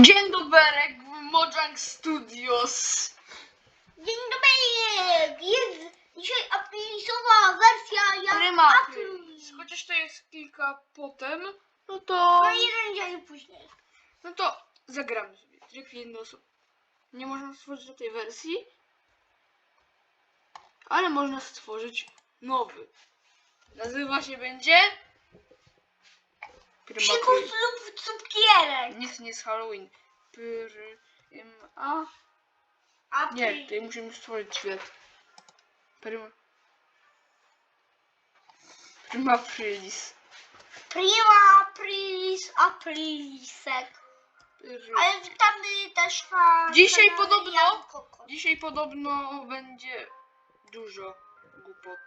Dzień dobry Mojang Studios. Dzień dobry! Jest dzisiaj aprilisowa wersja jak Prima April. Chociaż to jest kilka potem, no to... No jeden dzień później. No to zagramy sobie. Tryb jednoosobowy. Nie można stworzyć do tej wersji, ale można stworzyć nowy. Nazywa się będzie... Psikus April. lub cukierek. Nic nie jest Halloween. Prima... April. Nie, tutaj musimy stworzyć świat. Prima... Prima Aprilis. Prima aprilis aprilisek. Pry- Ale witamy też na Dzisiaj kanale podobno-. Dzisiaj podobno będzie dużo głupot.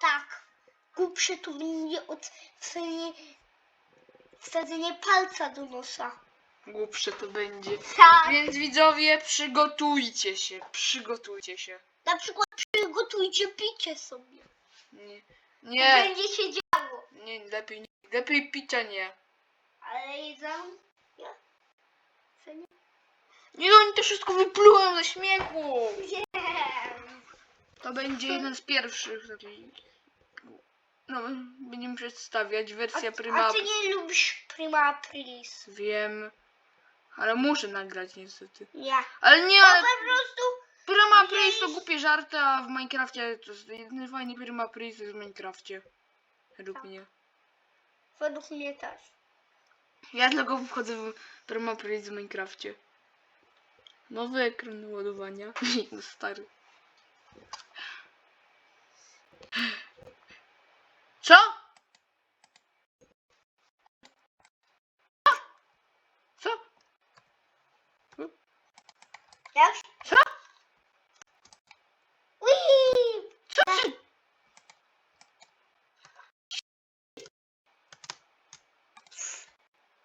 Tak. Głupsze tu będzie od wsadzenie, wsadzenie palca do nosa. Głupsze to będzie. Tak. Więc widzowie, przygotujcie się, przygotujcie się. Na przykład przygotujcie picie sobie. Nie, To nie, będzie się działo. nie lepiej, nie, lepiej picia nie. Ale jedzą. Ja. Co nie? Nie, no oni to wszystko wyplułem ze śmiechu. Wiem. To będzie jeden z pierwszych takich. No, będziemy przedstawiać wersję Prima. a ty nie lubisz Prima Aprilis? Wiem, ale muszę nagrać niestety. Nie. Ale nie, To ale po prostu Prima Aprilis to głupie żarty, a w Minecrafcie to jest jedyny fajny Prima Aprilis jest w Minecrafcie. Według Tak. mnie. według mnie też. Ja tylko wchodzę w Prima Aprilis w Minecrafcie. Nowy ekran ładowania. Stary. Co? Co? Jak? Co? Ui! Co ty?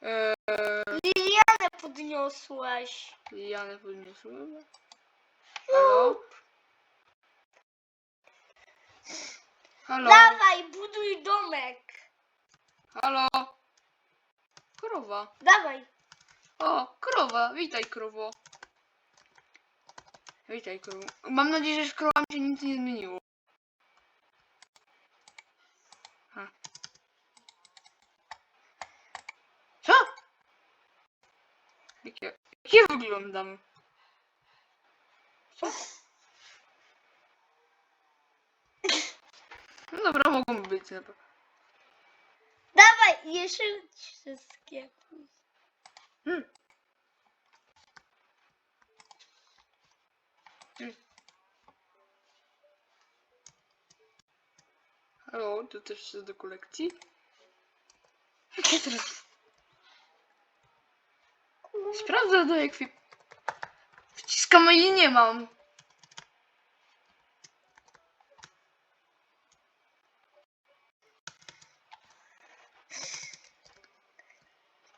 Eee, Lilianę podniosłeś. Janę podniosłem. Halo? Halo? Dawaj, buduj domek. Halo? Krowa. Dawaj. O, krowa. Witaj, krowo. Witaj, krowo. Mam nadzieję, że z krowami się nic nie zmieniło. Ha. Co? Jakie, jakie wyglądam? Co? No dobra, mogą być na pewno. Dawaj, jeszcze wszystkie. Hmm. Hmm. Halo, to też jest do kolekcji? Jakie teraz? Sprawdzę do jak Wciskam i nie mam.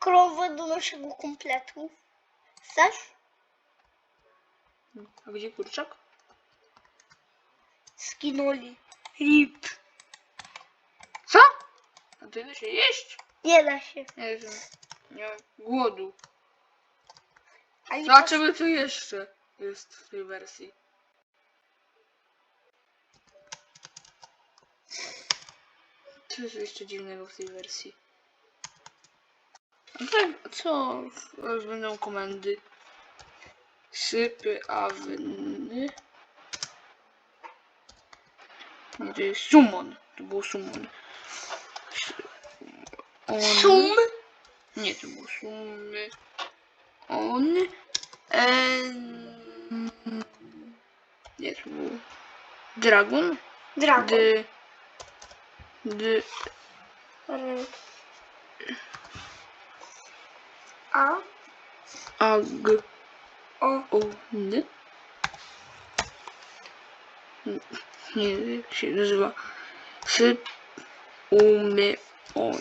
Krowę do naszego kompletu. Chcesz? A gdzie kurczak? Skinuli. Rip. Co? A to da się jeść? Nie da się. Nie wiem. Nie mam głodu. Ani Zobaczymy co jeszcze jest w tej wersji. Co jest jeszcze dziwnego w tej wersji? A tak, co? Już będą komendy. Sypy, awny. Nie, to jest summon. To był summon. S- On... Sum. Nie, to był sumy. On. Em, nie, to był. Dragon. Dragon. D. D. R. A. A. G. O. O. N. Nie, jak się nazywa. Syp. Umy. On.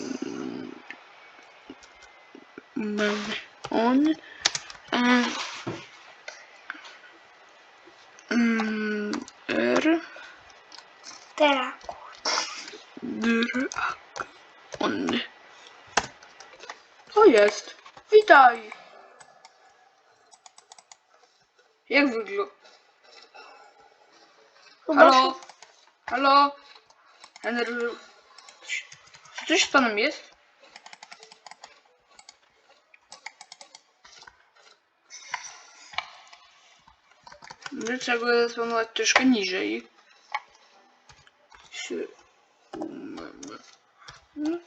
On. E, R. Teraz. Dr. On. O jest. Witaj. Jak wygląda? Halo? Halo? Ender... Czy coś z panem jest? Dlaczego jest pan nawet troszkę niżej? No.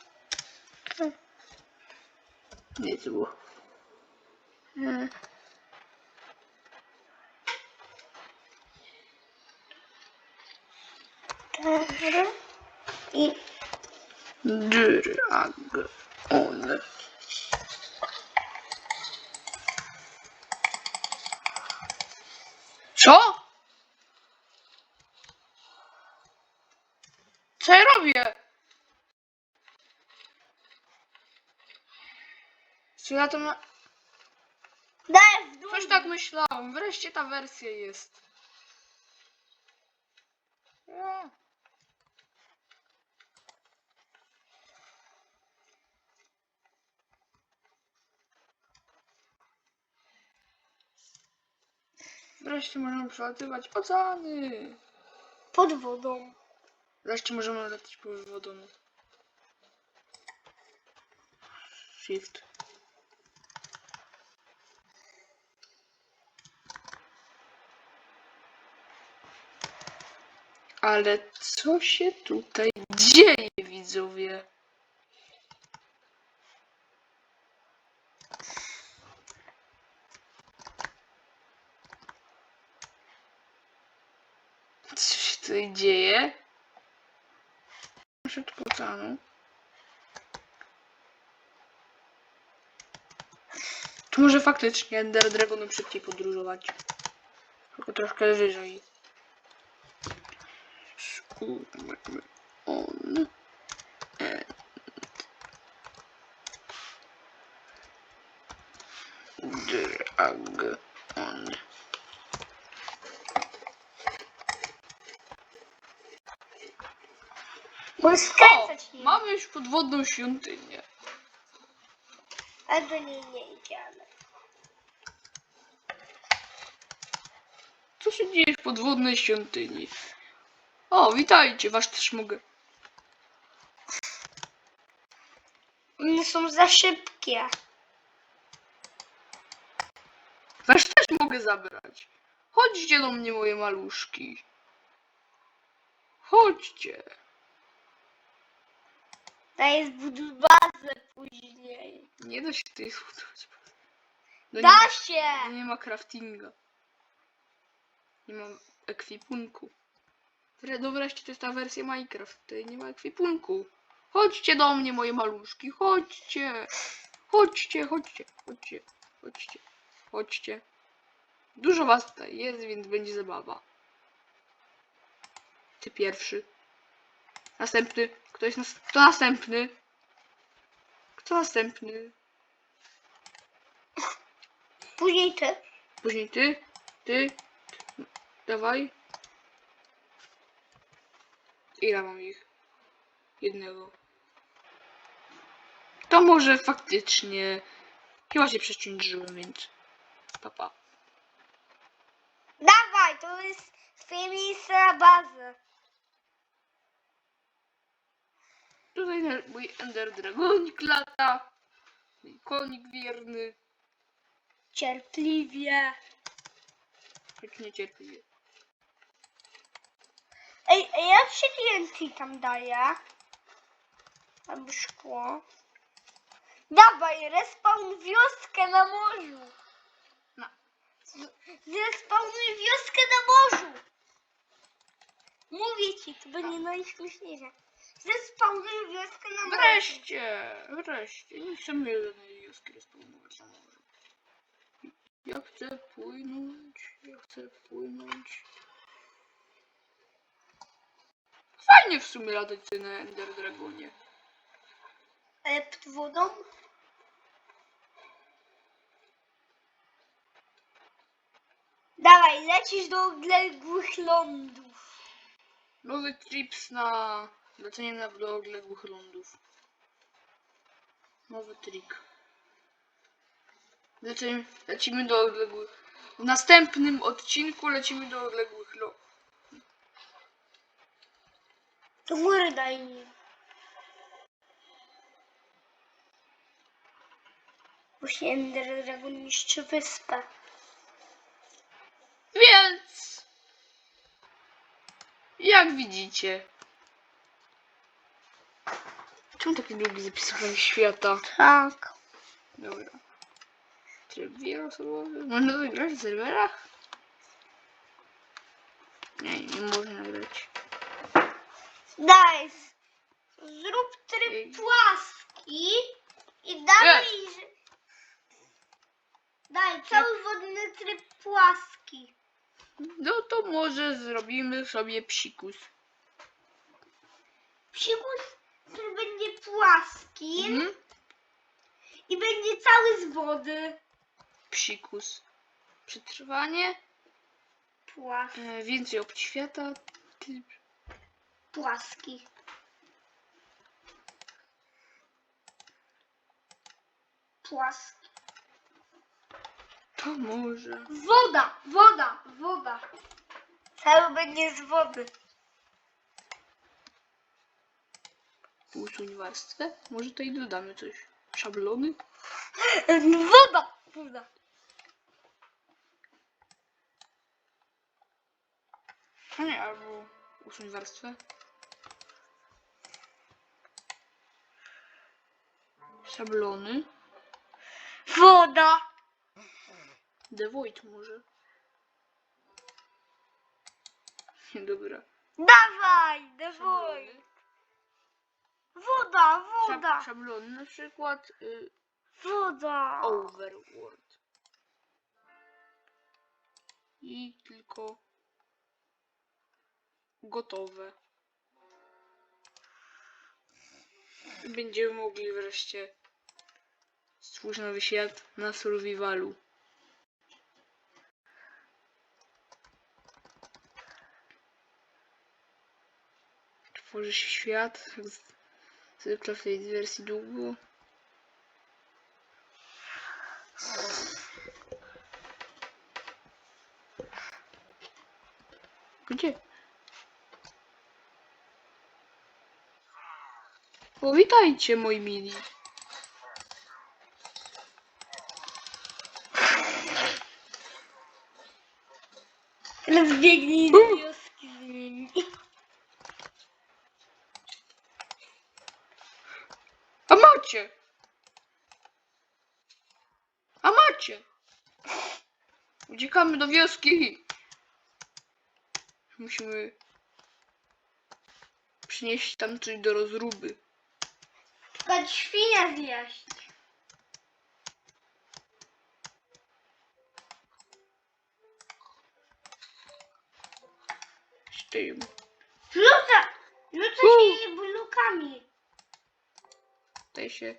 Nie, to było. E. I Dragon. Co? Co ja robię? Co ja to ma... daj w dół. Coś tak myślałem. Wreszcie ta wersja jest. No. Wreszcie możemy przelatywać oceany. Pod wodą. Wreszcie możemy latać pod wodą. Shift. Ale co się tutaj dzieje, widzowie? Co się tutaj dzieje? Środku oceanu. To może faktycznie Ender Dragonem szybciej podróżować. Tylko troszkę wyżej. Spójrzmy on. Dragon. Bo O! skręcać nie. Mamy już podwodną świątynię. A do niej nie idziemy. Co się dzieje w podwodnej świątyni? O, witajcie, was też mogę. One są za szybkie. Was też mogę zabrać. Chodźcie do mnie, moje maluszki. Chodźcie. Daj zbuduj bazę później. Nie da się tutaj zbudować. No nie, Da się! ma- nie ma craftinga. Nie ma ekwipunku. No wreszcie to jest ta wersja Minecraft. Tutaj nie ma ekwipunku. Chodźcie do mnie, moje maluszki. Chodźcie. Chodźcie, chodźcie, chodźcie, chodźcie, chodźcie. Dużo was tutaj jest, więc będzie zabawa. Ty pierwszy. Następny. Kto jest nas... Kto następny? Kto następny? Później ty. Później ty, ty, dawaj. Ile mam ich? Jednego. To może faktycznie. Chyba się przeciążyłem, więc. Papa. Dawaj, to jest twoje miejsce na bazę. Tutaj mój Ender Dragonik lata. Mój konik wierny. Cierpliwie. Choć niecierpliwie. Ej, a jak się TNT tam daje? Albo szkło. Dawaj, respawn wioskę na morzu. No. Zrespawnuj wioskę na morzu. Mówię ci, to będzie najśmieszniejsze. Zespawnuj wioskę na morzu. Wreszcie! Wreszcie! Nie chcemy żadnej wioski rozpomnować na morzu. Ja chcę płynąć. Ja chcę płynąć. Fajnie w sumie latać na Ender Dragonie. Ale pod wodą? Dawaj, lecisz do odległych lądów. Nowy trips na lecenie na do odległych lądów. Nowy trik. Lecimy, lecimy do odległych W następnym odcinku lecimy do odległych lo. Do góry daj mi. Się Ender Dragon niszczy wyspę. Więc jak widzicie. Czemu taki długi zapisywanie świata? Tak. Dobra. Tryb wieloosobowy. Można zagrać w serwerach? Nie, nie można grać. Daj. Zrób tryb Ej. płaski i daj. Daj cały wodny tryb płaski. No to może zrobimy sobie psikus. Psikus, który będzie płaski Mhm. i będzie cały z wody. Psikus. Przetrwanie. Płaski. E, więcej opcji świata. Typ. Płaski. Płaski. To może. Woda, woda, woda. Cały będzie z wody. Usuń warstwę. Może tutaj dodamy coś. Szablony? Woda, woda. A nie, albo usuń warstwę. Szablony. Woda. The Void może. Dobra. Dawaj, dawaj. Szablony. Woda, Szab woda, szablony na przykład y, woda. Overworld. I tylko gotowe. Będziemy mogli wreszcie stworzyć nowy świat na survivalu. Tworzy się świat, jak zwykle w tej wersji długo. Gdzie? O, witajcie moi mili. Teraz biegnij do wioski z nimi. A macie! Macie! Uciekamy do wioski! Musimy przynieść tam coś do rozruby. Tylko świnia zjeść. Z tym. Rzuca, rzuca się jej blokami. Tutaj się.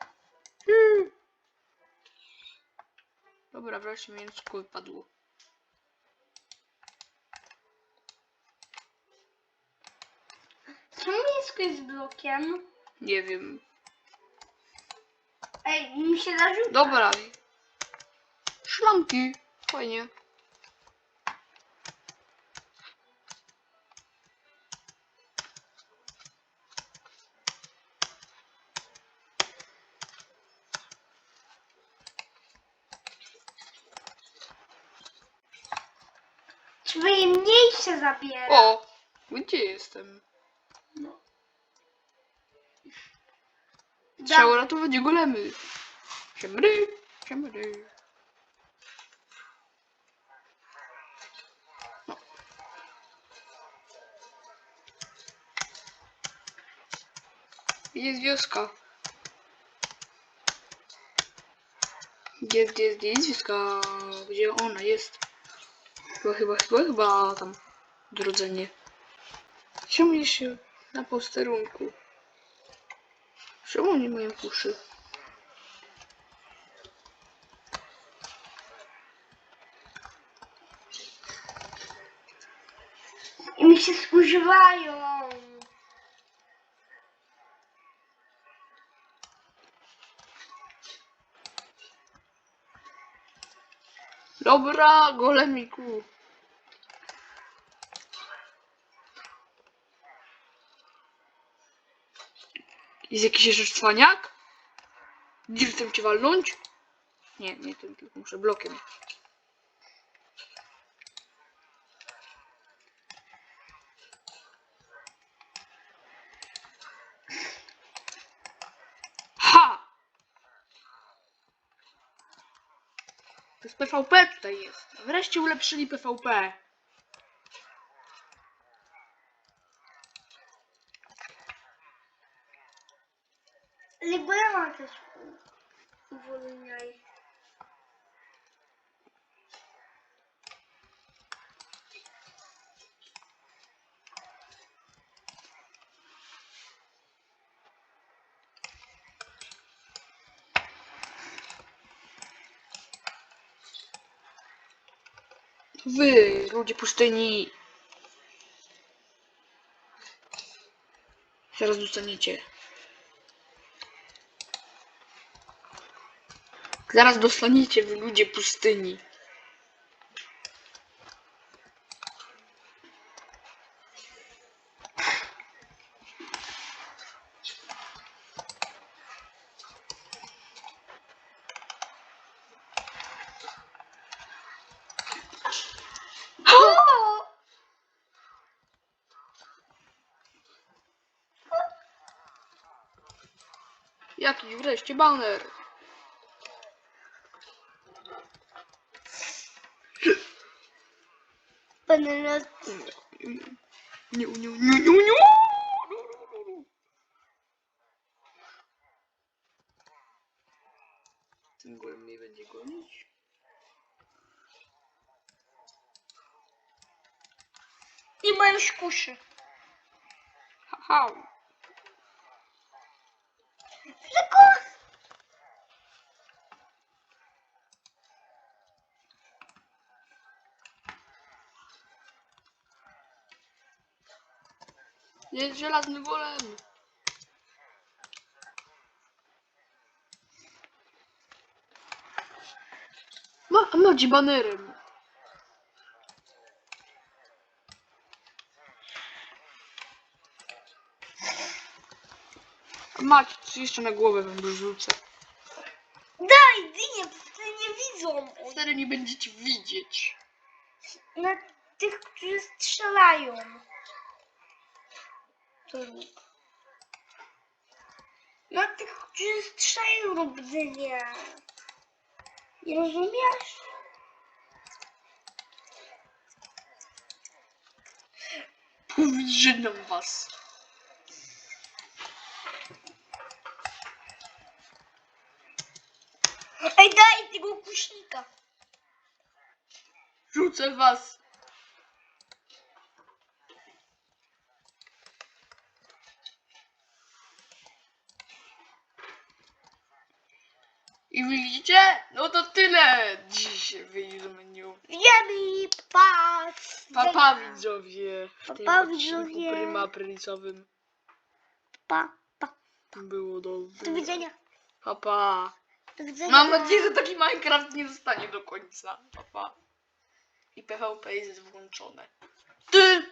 Dobra, wreszcie mięsko wypadło. Czemu mięsko jest blokiem? Nie wiem. Ej, mi się zarzuca. Dobra. Szlamki. Fajnie. Trzeba je zabierać. O! Gdzie jestem? Da- Trzeba uratować golemy. Siemry, siemry. No. Jest wioska. Gdzie, gdzie, gdzie jest wioska? Gdzie ona jest? Chyba, chyba, chyba, chyba tam. Odrodzenie. Czemu się na posterunku? Czemu nie mają uszy? I mi się zużywają. Dobra, golemiku. Jest jakiś jeszcze cwaniak? Dirtem cię walnąć? Nie, nie tym, tylko muszę blokiem. Ha! To jest PvP tutaj jest. Wreszcie ulepszyli PvP. Wy, ludzie pustyni. Zaraz dostaniecie. Zaraz dostaniecie wy ludzie pustyni. O! Jakiś wreszcie baner. Banana. Nie, nie, nie, nie, nie, nie. Ten golem mnie będzie gonić. I ma już kuszy. Tylko Jest żelazny golem. Ma, banerem. Co jeszcze na głowę wam dorzucę. daj dynię, bo wtedy nie widzą. Wtedy nie będziecie widzieć. Na tych, którzy strzelają. To rób. Na tych, którzy strzelają rób dynię. Nie rozumiesz? Powyżynam was. Ej, daj tego kuśnika. Rzucę was. I widzicie? No to tyle dziś w menu. Wiemy, patrz. Papa widzowie. W tym Pa, odcinku widzowie. Prima Princowym Pa, pa. było dobrze. Do widzenia. Papa. Do widzenia. Mam nadzieję, że taki Minecraft nie zostanie do końca. Papa. I PvP jest włączone. Ty!